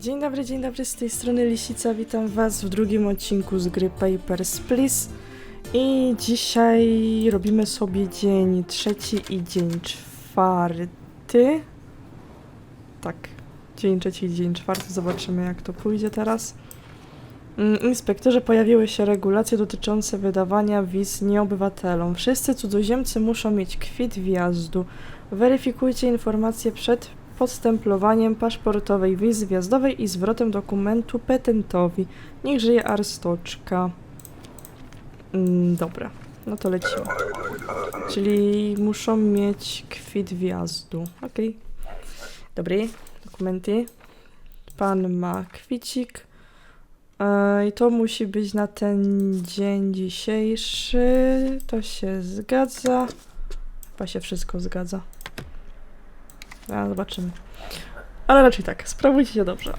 Dzień dobry, dzień dobry, z tej strony Lisica, witam was w drugim odcinku z gry Papers, Please. I dzisiaj robimy sobie dzień trzeci i dzień czwarty. Tak, dzień trzeci i dzień czwarty, zobaczymy jak to pójdzie teraz. Mm, Inspektorze pojawiły się regulacje dotyczące wydawania wiz nieobywatelom. Wszyscy cudzoziemcy muszą mieć kwit wjazdu. Weryfikujcie informacje przed podstemplowaniem paszportowej wizy wjazdowej i zwrotem dokumentu petentowi. Niech żyje Arstoczka. Mm, dobra, no to lecimy. Czyli muszą mieć kwit wjazdu. Okej. Dobry, dokumenty. Pan ma kwicik. E, I to musi być na ten dzień dzisiejszy. To się zgadza. Chyba się wszystko zgadza. A, zobaczymy. Ale raczej tak, sprawujcie się dobrze.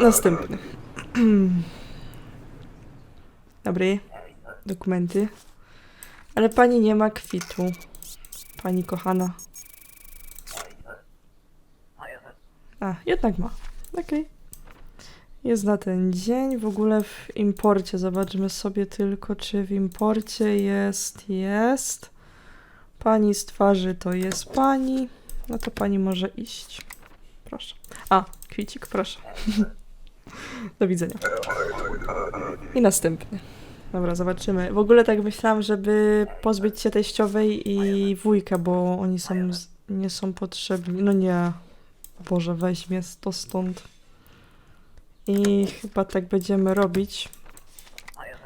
Następny. Dobry. Dokumenty. Ale pani nie ma kwitu. Pani kochana. A, jednak ma. Okej. Jest na ten dzień. W ogóle w imporcie. Zobaczmy sobie tylko, czy w imporcie jest. Jest. Pani z twarzy to jest pani. No to pani może iść. Proszę. A, kwicik, proszę. Do widzenia. I następny. Dobra, zobaczymy. W ogóle tak myślałam, żeby pozbyć się teściowej i wujka, bo oni są, z- nie są potrzebni. No nie. Boże, weźmie to stąd. I chyba tak będziemy robić.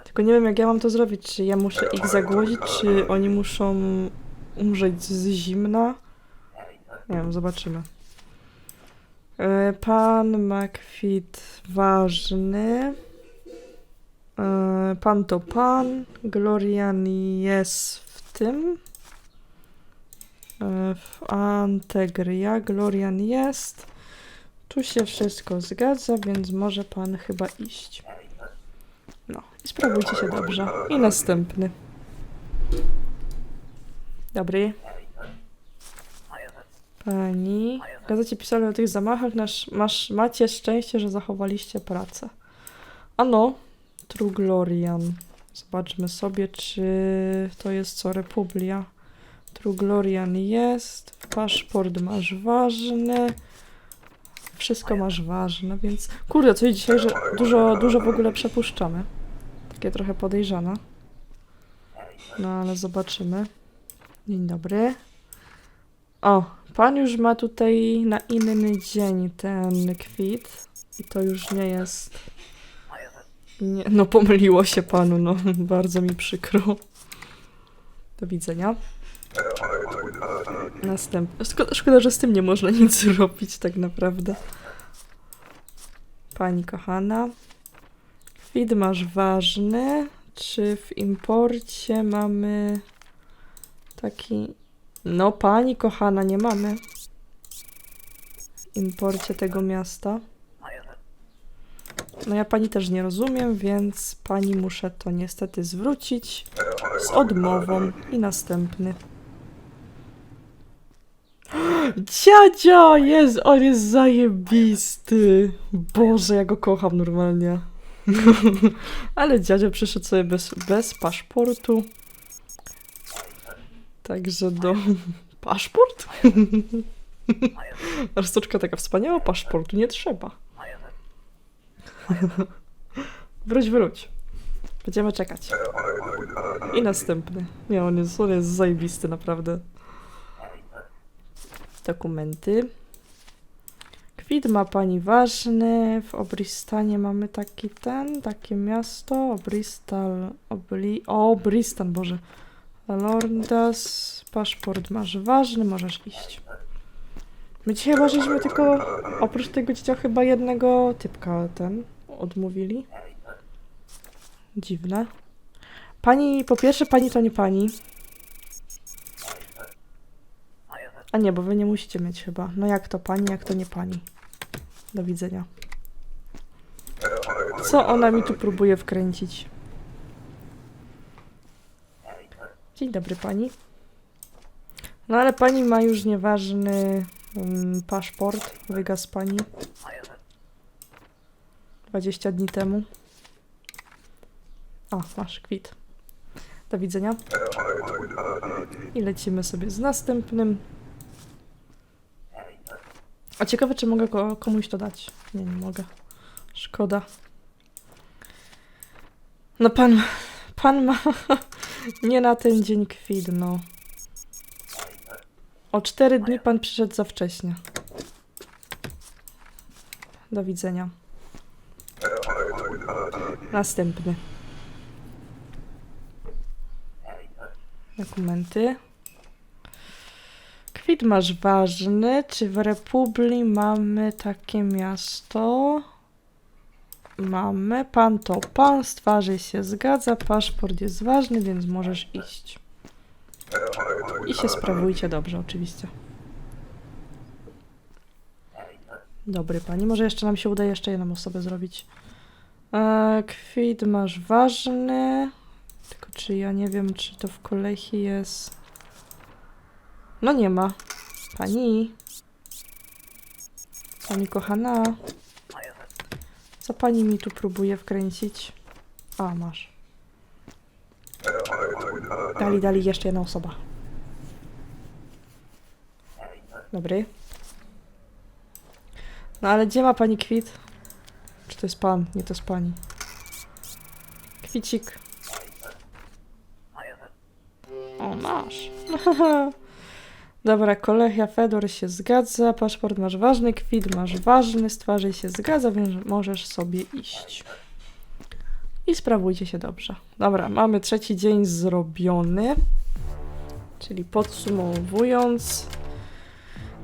Tylko nie wiem, jak ja mam to zrobić. Czy ja muszę ich zagłodzić, czy oni muszą umrzeć z zimna? Nie wiem, zobaczymy. E, Pan Makwit ważny. E, Pan to pan. Glorian jest w tym. E, W Antegria Glorian jest. Tu się wszystko zgadza, więc może pan chyba iść. No, i sprawujcie się dobrze. I następny. Dobry. Pani, w gazecie pisali o tych zamachach, nasz, masz, macie szczęście, że zachowaliście pracę. Ano, True Glorian. Zobaczmy sobie, czy to jest co, Republia. True Glorian jest, paszport masz ważny, wszystko masz ważne, więc... Kurde, coś dzisiaj, że dużo, dużo w ogóle przepuszczamy. Takie trochę podejrzane. No, ale zobaczymy. Dzień dobry. O, pan już ma tutaj na inny dzień ten kwit. I to już nie jest. Nie, no, pomyliło się panu, no. Bardzo mi przykro. Do widzenia. Następny. Szkoda, szkoda, że z tym nie można nic zrobić, tak naprawdę. Pani kochana. Kwit masz ważny. Czy w imporcie mamy taki no, pani kochana, nie mamy. Imporcie tego miasta. No ja pani też nie rozumiem, więc pani muszę to niestety zwrócić z odmową. I następny. Dziadzia! Jest, on jest zajebisty. Boże, ja go kocham normalnie. Ale dziadzia przyszedł sobie bez, bez paszportu. Także do... Paszport? Arstoczka taka wspaniała, paszportu nie trzeba. Wróć, wróć. Będziemy czekać. I następny. Nie, on jest, on jest zajebisty, naprawdę. Dokumenty. Kwit ma pani ważny. W Obristanie mamy taki ten, takie miasto. Obristal. Obli, o, Obristan, Boże. Lordas, paszport masz ważny, możesz iść. My dzisiaj żeśmy tylko, oprócz tego dzieciaka chyba jednego typka ten odmówili. Dziwne. Pani, po pierwsze pani to nie pani. A nie, bo wy nie musicie mieć chyba. No jak to pani, jak to nie pani. Do widzenia. Co ona mi tu próbuje wkręcić? Dzień dobry pani. No ale pani ma już nieważny mm, paszport. Wygas pani. 20 dni temu. O, masz kwit. Do widzenia. I lecimy sobie z następnym. A ciekawe, czy mogę go komuś to dać. Nie, nie mogę. Szkoda. No pan, pan ma nie na ten dzień kwit, no. O cztery dni pan przyszedł za wcześnie. Do widzenia. Następny. Dokumenty. Kwit masz ważny. Czy w Republii mamy takie miasto? Mamy. Pan to pan. Z twarzy się zgadza. Paszport jest ważny, więc możesz iść. I się sprawujcie dobrze, oczywiście. Dobry pani. Może jeszcze nam się uda jeszcze jedną osobę zrobić. E, kwit masz ważny. Tylko czy ja nie wiem, czy to w kolei jest. No nie ma. Pani. Pani kochana. Co pani mi tu próbuje wkręcić? A, masz. Dali, dali jeszcze jedna osoba. Dobry. No ale gdzie ma pani kwit? Czy to jest pan? Nie, to jest pani. Kwicik. O, masz. Dobra, kolega Fedor się zgadza, paszport masz ważny, kwit masz ważny, z twarzy się zgadza, więc możesz sobie iść. I sprawujcie się dobrze. Dobra, mamy trzeci dzień zrobiony. Czyli podsumowując.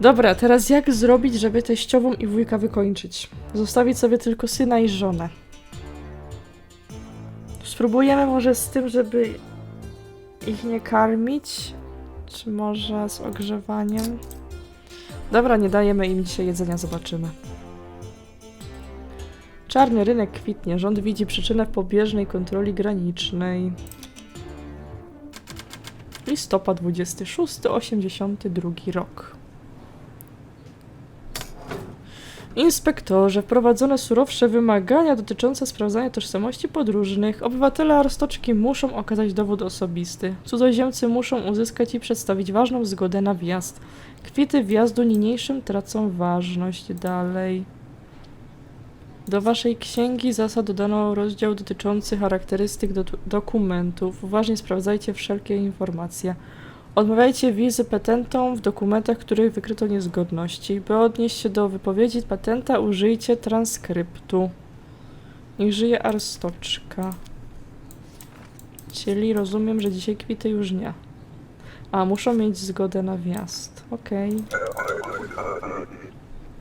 Dobra, teraz jak zrobić, żeby teściową i wujka wykończyć? Zostawić sobie tylko syna i żonę. Spróbujemy może z tym, żeby ich nie karmić? Czy może z ogrzewaniem? Dobra, nie dajemy im dzisiaj jedzenia, zobaczymy. Czarny rynek kwitnie. Rząd widzi przyczynę w pobieżnej kontroli granicznej. Listopad 26, 82 rok. Inspektorze, wprowadzono surowsze wymagania dotyczące sprawdzania tożsamości podróżnych. Obywatele Arstoczki muszą okazać dowód osobisty. Cudzoziemcy muszą uzyskać i przedstawić ważną zgodę na wjazd. Kwity wjazdu niniejszym tracą ważność. Dalej. Do waszej księgi zasad dodano rozdział dotyczący charakterystyk do dokumentów. Uważnie sprawdzajcie wszelkie informacje. Odmawiajcie wizy petentom w dokumentach, których wykryto niezgodności. By odnieść się do wypowiedzi patenta, użyjcie transkryptu. Niech żyje Arstoczka. Czyli rozumiem, że dzisiaj kwity już nie. A, muszą mieć zgodę na wjazd. Okej.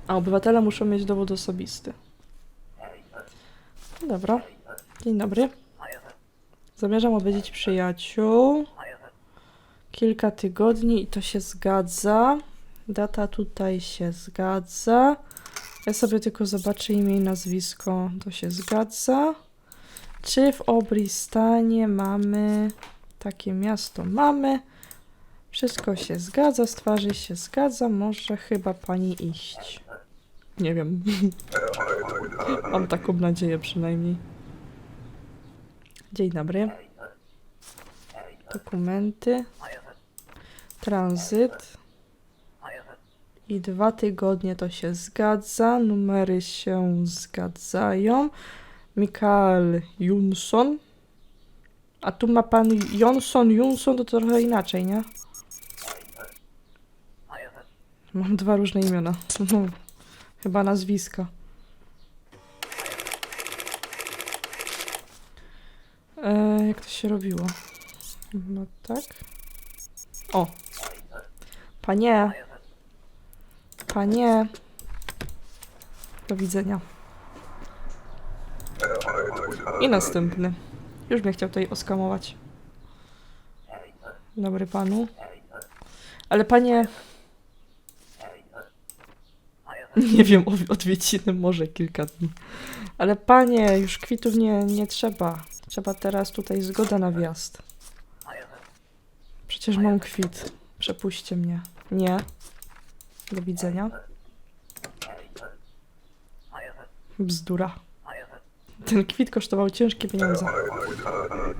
A, obywatele muszą mieć dowód osobisty. Dobra. Dzień dobry. Zamierzam odwiedzić przyjaciół. Kilka tygodni i to się zgadza. Data tutaj się zgadza. Ja sobie tylko zobaczę imię i nazwisko. To się zgadza. Czy w Obristanie mamy takie miasto? Mamy. Wszystko się zgadza, z twarzy się zgadza. Może chyba pani iść. Nie wiem. Mam taką nadzieję przynajmniej. Dzień dobry. Dokumenty. Tranzyt. I dwa tygodnie to się zgadza. Numery się zgadzają. Mikael Jonsson. A tu ma pan Jonsson, Jonsson to trochę inaczej, nie? Mam dwa różne imiona. Chyba nazwiska. E, jak to się robiło? No tak. O. Panie. Panie. Do widzenia. I następny. Już mnie chciał tutaj oskamować. Dobry panu. Ale panie... Nie wiem, odwiedziny może kilka dni. Ale panie, już kwitów nie, nie trzeba. Trzeba teraz tutaj zgoda na wjazd. Przecież mam kwit. Przepuśćcie mnie. Nie. Do widzenia. Bzdura. ten kwit kosztował ciężkie pieniądze.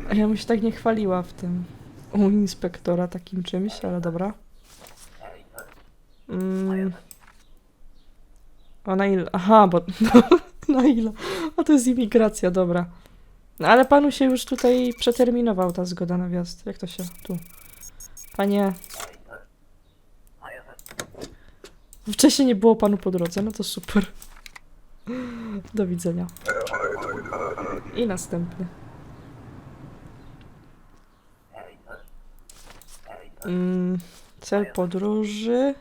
A ja mu się tak nie chwaliła w tym u inspektora takim czymś, ale dobra. Mm. A na ile? Aha, bo na ile? A to jest imigracja, dobra. No ale panu się już tutaj przeterminował ta zgoda na wjazd. Jak to się tu? Panie. Wcześniej nie było panu po drodze, no to super. Do widzenia. I następny. Mm, cel podróży.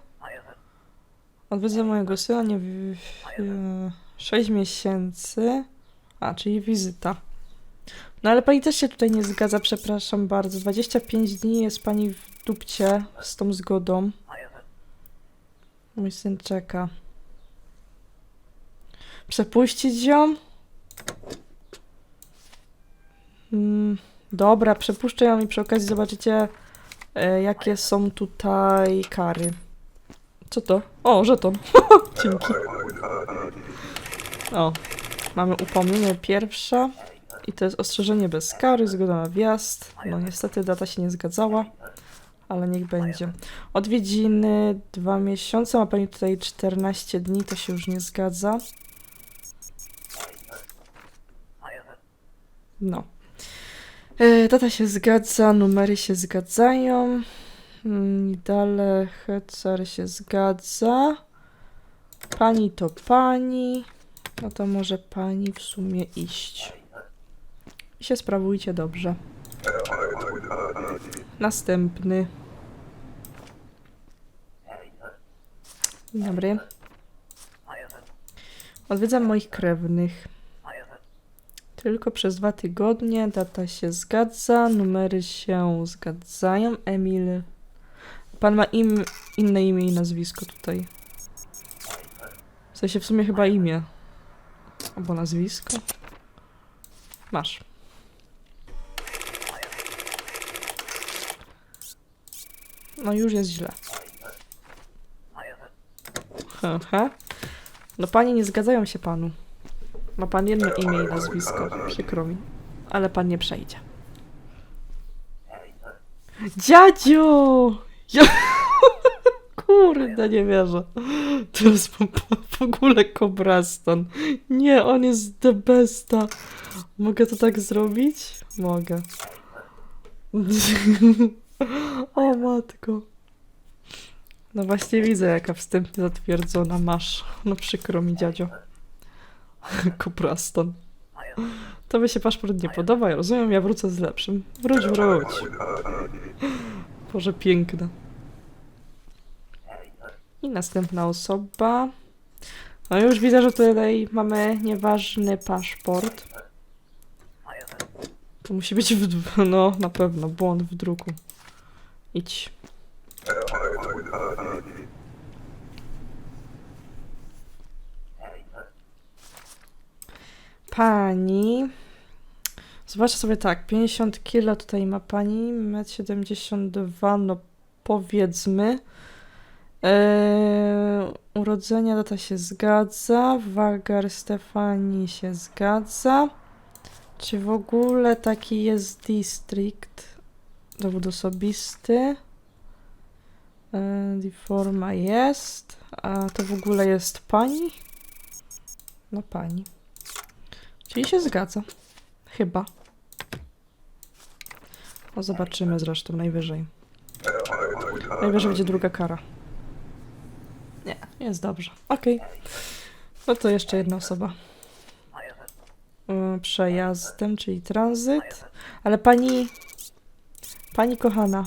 Odwiedzę mojego syna nie w, w, 6 miesięcy. A, czyli wizyta. No ale pani też się tutaj nie zgadza, przepraszam bardzo. 25 dni jest pani w dupcie z tą zgodą. Mój syn czeka. Przepuścić ją? Mm, dobra, przepuszczę ją i przy okazji zobaczycie, e, jakie są tutaj kary. Co to? O, żeton. Dzięki. O, mamy upomnienie pierwsza. I to jest ostrzeżenie bez kary, zgoda na wjazd. No niestety data się nie zgadzała, ale niech będzie. Odwiedziny dwa miesiące, ma pani tutaj 14 dni, to się już nie zgadza. No. E, data się zgadza, numery się zgadzają. Mm, Dalej Hecer się zgadza. Pani to pani. No to może pani w sumie iść. I się sprawujcie dobrze. Następny. Dzień dobry. Odwiedzam moich krewnych. Tylko przez dwa tygodnie. Data się zgadza, numery się zgadzają. Emil. Pan ma im, inne imię i nazwisko tutaj. W sensie w sumie chyba imię. Albo nazwisko. Masz. No już jest źle. Hehe. No panie nie zgadzają się panu. Ma pan jedno imię i nazwisko. Przykro mi. Ale pan nie przejdzie. Dziadzio! Ja... Kurde, nie wierzę. To jest w ogóle Kobraston. Nie, on jest the besta. Mogę to tak zrobić? Mogę. o matko. No właśnie widzę, jaka wstępnie zatwierdzona masz. No przykro mi, dziadzio. Kopraston. To by się paszport nie podoba, ja rozumiem, ja wrócę z lepszym. Wróć, wróć. Boże, piękne. I następna osoba. No już widzę, że tutaj mamy nieważny paszport. To musi być w... No, na pewno, błąd w druku. Idź. Pani. Zobaczę sobie tak, 50 kilo tutaj ma pani, 1,72 m, no powiedzmy. Eee, urodzenia, data się zgadza, wagar Stefani się zgadza. Czy w ogóle taki jest district? Dowód osobisty. Eee, forma jest. A to w ogóle jest pani? No pani. Czyli się zgadza. Chyba. No zobaczymy zresztą najwyżej. Najwyżej będzie druga kara. Nie, jest dobrze. Okej. No to jeszcze jedna osoba. Y, Przejazdem, czyli tranzyt. Ale pani... Pani kochana.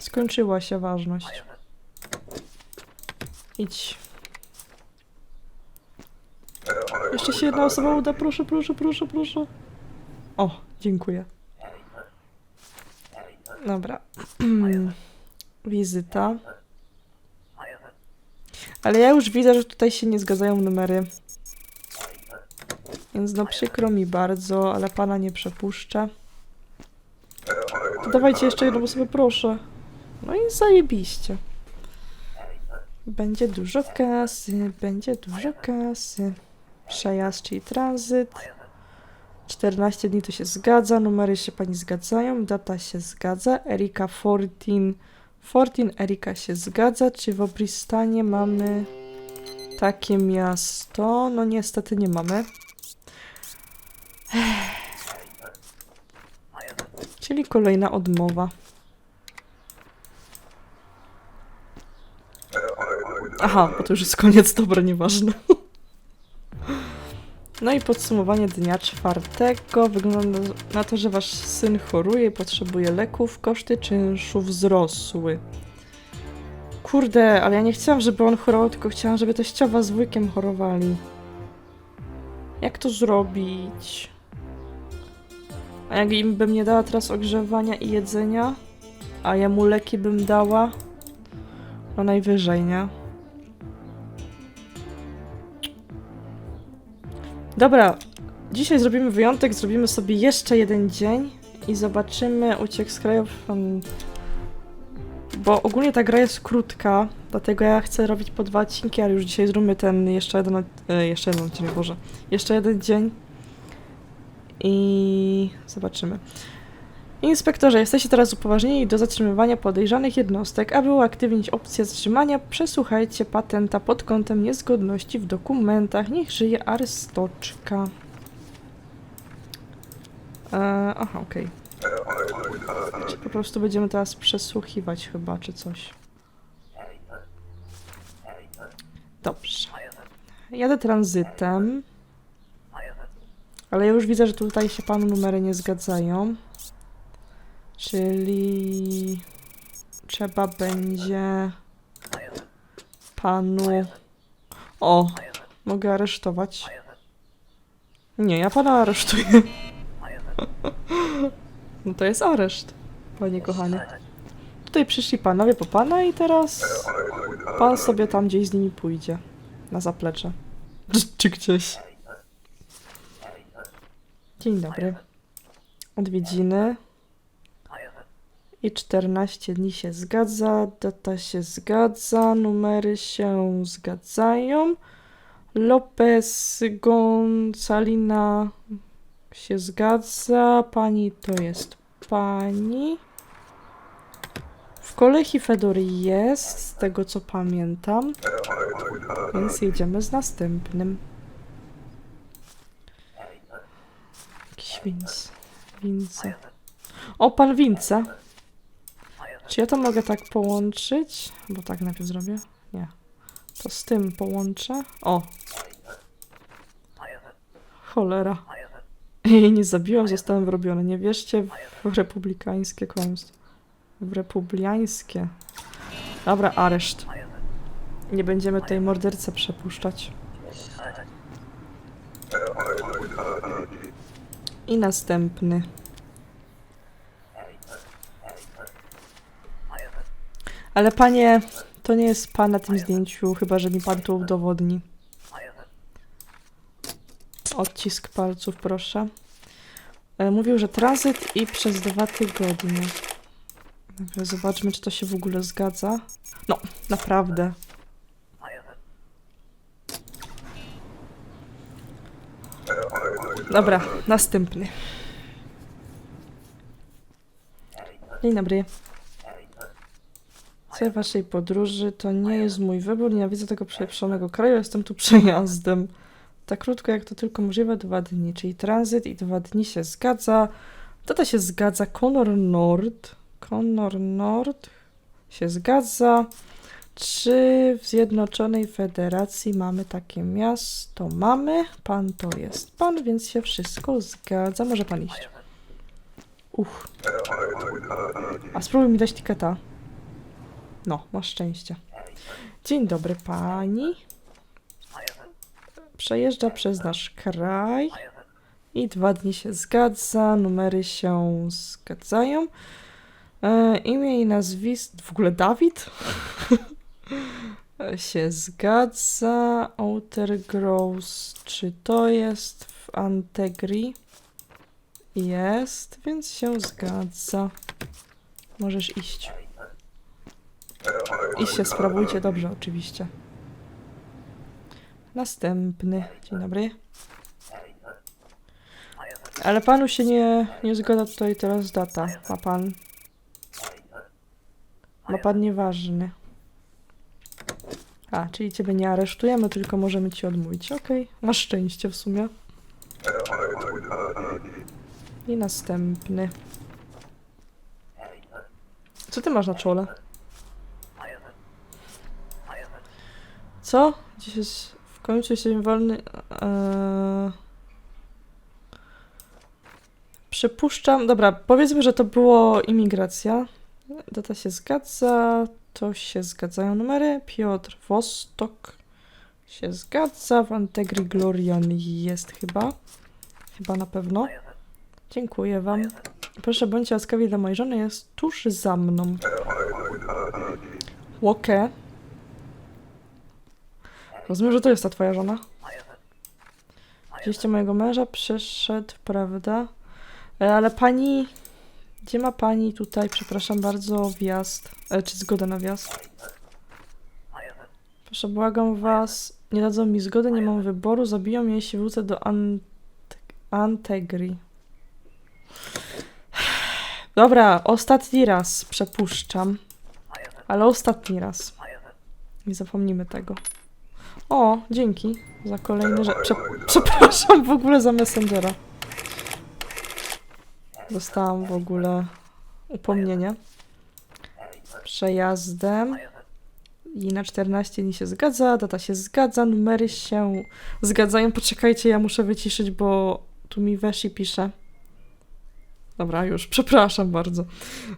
Skończyła się ważność. Idź. Jeszcze się jedna osoba uda, proszę, proszę, proszę, proszę. O, dziękuję. Dobra. Wizyta. Ale ja już widzę, że tutaj się nie zgadzają numery. Więc no przykro mi bardzo, ale pana nie przepuszczę. To dawajcie jeszcze jedną osobę, proszę. No i zajebiście. Będzie dużo kasy, będzie dużo kasy. Przejazd, czyli tranzyt. 14 dni to się zgadza, numery się pani zgadzają, data się zgadza, Erika 14, 14 Erika się zgadza, czy w Obristanie mamy takie miasto? No niestety nie mamy. Czyli kolejna odmowa. Aha, bo to już jest koniec, dobra, nieważne. No i podsumowanie dnia czwartego. Wygląda na to, że wasz syn choruje i potrzebuje leków. Koszty czynszu wzrosły. Kurde, ale ja nie chciałam, żeby on chorował, tylko chciałam, żeby teściowa z wujkiem chorowali. Jak to zrobić? A jak im bym nie dała teraz ogrzewania i jedzenia, a ja mu leki bym dała, no najwyżej, nie? Dobra, dzisiaj zrobimy wyjątek, zrobimy sobie jeszcze jeden dzień i zobaczymy uciek z krajów. Bo ogólnie ta gra jest krótka, dlatego ja chcę robić po dwa odcinki, ale już dzisiaj zróbmy ten jeszcze jeden, e, jeszcze jeden odcinek, Boże, jeszcze jeden dzień i zobaczymy. Inspektorze, jesteście teraz upoważnieni do zatrzymywania podejrzanych jednostek. Aby uaktywnić opcję zatrzymania, przesłuchajcie patenta pod kątem niezgodności w dokumentach. Niech żyje arystoczka. E, aha, okej. Czy po prostu będziemy teraz przesłuchiwać chyba, czy coś. Dobrze. Jadę tranzytem. Ale ja już widzę, że tutaj się panu numery nie zgadzają. Czyli trzeba będzie panu. O, mogę aresztować. Nie, ja pana aresztuję. No to jest areszt, panie kochany. Tutaj przyszli panowie po pana i teraz pan sobie tam gdzieś z nimi pójdzie. Na zaplecze. Czy- gdzieś. Dzień dobry. Odwiedziny. I 14 dni się zgadza, data się zgadza, numery się zgadzają. Lopez Gonzalina się zgadza, pani to jest pani. W Kolechi Fedor jest, z tego co pamiętam. Więc jedziemy z następnym. Jakiś Winc. Wince. O, pan Wince. Czy ja to mogę tak połączyć? Bo tak najpierw zrobię. Nie. To z tym połączę. O. Cholera. Jej nie zabiłam, zostałem wrobiony. Nie wierzcie w republikańskie kłamstwo. W republikańskie. Dobra, areszt. Nie będziemy tutaj mordercę przepuszczać. I następny. Ale panie, to nie jest pan na tym zdjęciu, chyba że mi pan to udowodni. Odcisk palców, proszę. E, Mówił, że tranzyt i przez dwa tygodnie. Dobra, zobaczmy, czy to się w ogóle zgadza. No, naprawdę. Dobra, następny. Dzień dobry. Cel waszej podróży to nie jest mój wybór. Nienawidzę tego przeproszonego kraju. Jestem tu przejazdem. Tak krótko jak to tylko możliwe, dwa dni. Czyli tranzyt i dwa dni się zgadza. Data się zgadza. Conor Nord. Conor Nord się zgadza. Czy w Zjednoczonej Federacji mamy takie miasto? Mamy. Pan to jest pan, więc się wszystko zgadza. Może pan iść. Uch. A spróbuj mi dać tiketa. No, masz szczęście. Dzień dobry pani. Przejeżdża przez nasz kraj. I dwa dni się zgadza, numery się zgadzają. E, imię i nazwisko. W ogóle Dawid? się zgadza. Outer Gross. Czy to jest w Antegri? Jest, więc się zgadza. Możesz iść. I się sprawujcie dobrze, oczywiście. Następny. Dzień dobry. Ale panu się nie, nie zgoda tutaj teraz data. Ma pan. Ma pan nieważny. A, czyli ciebie nie aresztujemy, tylko możemy ci odmówić. Okej, masz szczęście w sumie. I następny. Co ty masz na czole? Co? Dziś jest... W końcu jesteśmy wolny... Eee... Przypuszczam... Dobra, powiedzmy, że to było imigracja. Data się zgadza. To się zgadzają numery. Piotr Wostok się zgadza. Wantegry Glorian jest chyba. Chyba na pewno. Dziękuję wam. Proszę bądźcie łaskawi dla mojej żony. Jest tuż za mną. Łokę. Rozumiem, że to jest ta twoja żona. Wzięliście mojego męża, przeszedł, prawda? E, Ale pani... Gdzie ma pani tutaj, przepraszam bardzo, wjazd? E, czy zgodę na wjazd? Proszę, błagam was, nie dadzą mi zgody, nie mam wyboru, zabiją mnie, jeśli wrócę do Ant Antegri. Dobra, ostatni raz przepuszczam. Ale ostatni raz. Nie zapomnimy tego. O, dzięki za kolejny. Prze przepraszam w ogóle za Messengera. Dostałam w ogóle upomnienie. Przejazdem. I na 14 dni się zgadza, data się zgadza, numery się zgadzają. Poczekajcie, ja muszę wyciszyć, bo tu mi Weshi pisze. Dobra, już, przepraszam bardzo.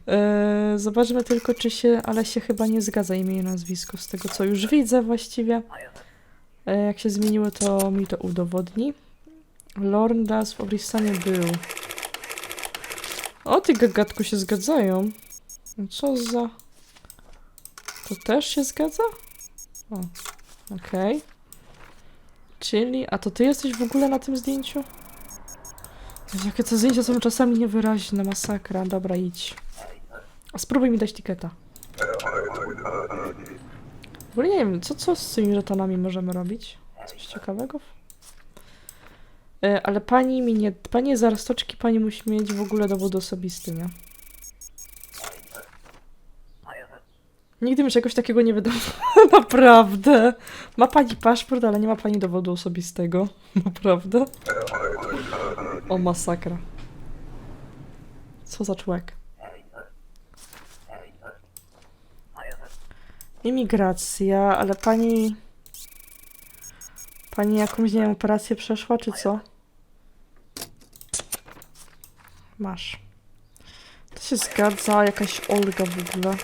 Eee, zobaczmy tylko, czy się, ale się chyba nie zgadza imię i nazwisko, z tego co już widzę właściwie. E, jak się zmieniło, to mi to udowodni. Lorndas w Oristanie był. O, ty gagatku się zgadzają. No Co za... To też się zgadza? O, okej. Czyli, a to ty jesteś w ogóle na tym zdjęciu? Jakie te zdjęcia są czasami niewyraźne, masakra. Dobra, idź. A spróbuj mi dać tiketa. W ogóle nie wiem, co, co z tymi żetonami możemy robić? Coś ciekawego? E, ale pani mi nie... Pani za roztoczki pani musi mieć w ogóle dowód osobisty, nie? Nigdy mi czegoś takiego nie wydało. Naprawdę. Ma pani paszport, ale nie ma pani dowodu osobistego. Naprawdę. O masakra. Co za człowiek. Imigracja, ale pani... Pani jakąś, nie wiem, operację przeszła, czy co? Masz. To się zgadza, jakaś Olga w ogóle.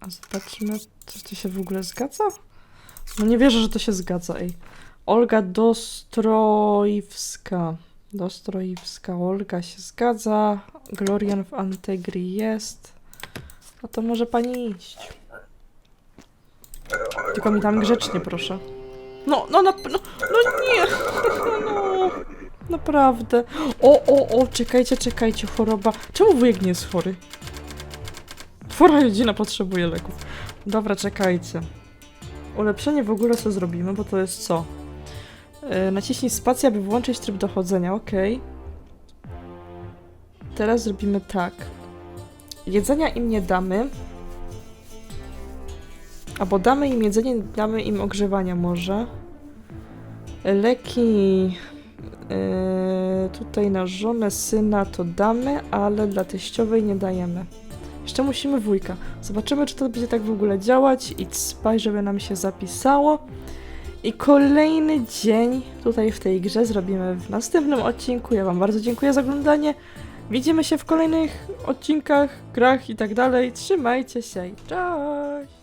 A zobaczymy, czy to się w ogóle zgadza? No nie wierzę, że to się zgadza, ej. Olga Dostrojewska. Dostrojewska Olga się zgadza. Glorian w Antegri jest. No to może pani iść. Tylko mi tam grzecznie, proszę. No, no, na, no, no nie. No, naprawdę. O, o, o, czekajcie, czekajcie, choroba. Czemu wujek nie jest chory? Twora rodzina potrzebuje leków. Dobra, czekajcie. Ulepszenie w ogóle co zrobimy, bo to jest co? Yy, naciśnij spację, aby włączyć tryb dochodzenia, ok. Teraz zrobimy tak. Jedzenia im nie damy. Albo damy im jedzenie, damy im ogrzewania może. Leki... Yy, tutaj na żonę, syna to damy, ale dla teściowej nie dajemy. Jeszcze musimy wujka. Zobaczymy, czy to będzie tak w ogóle działać. Idź spaj, żeby nam się zapisało. I kolejny dzień tutaj w tej grze zrobimy w następnym odcinku. Ja Wam bardzo dziękuję za oglądanie. Widzimy się w kolejnych odcinkach, grach i tak dalej. Trzymajcie się i cześć!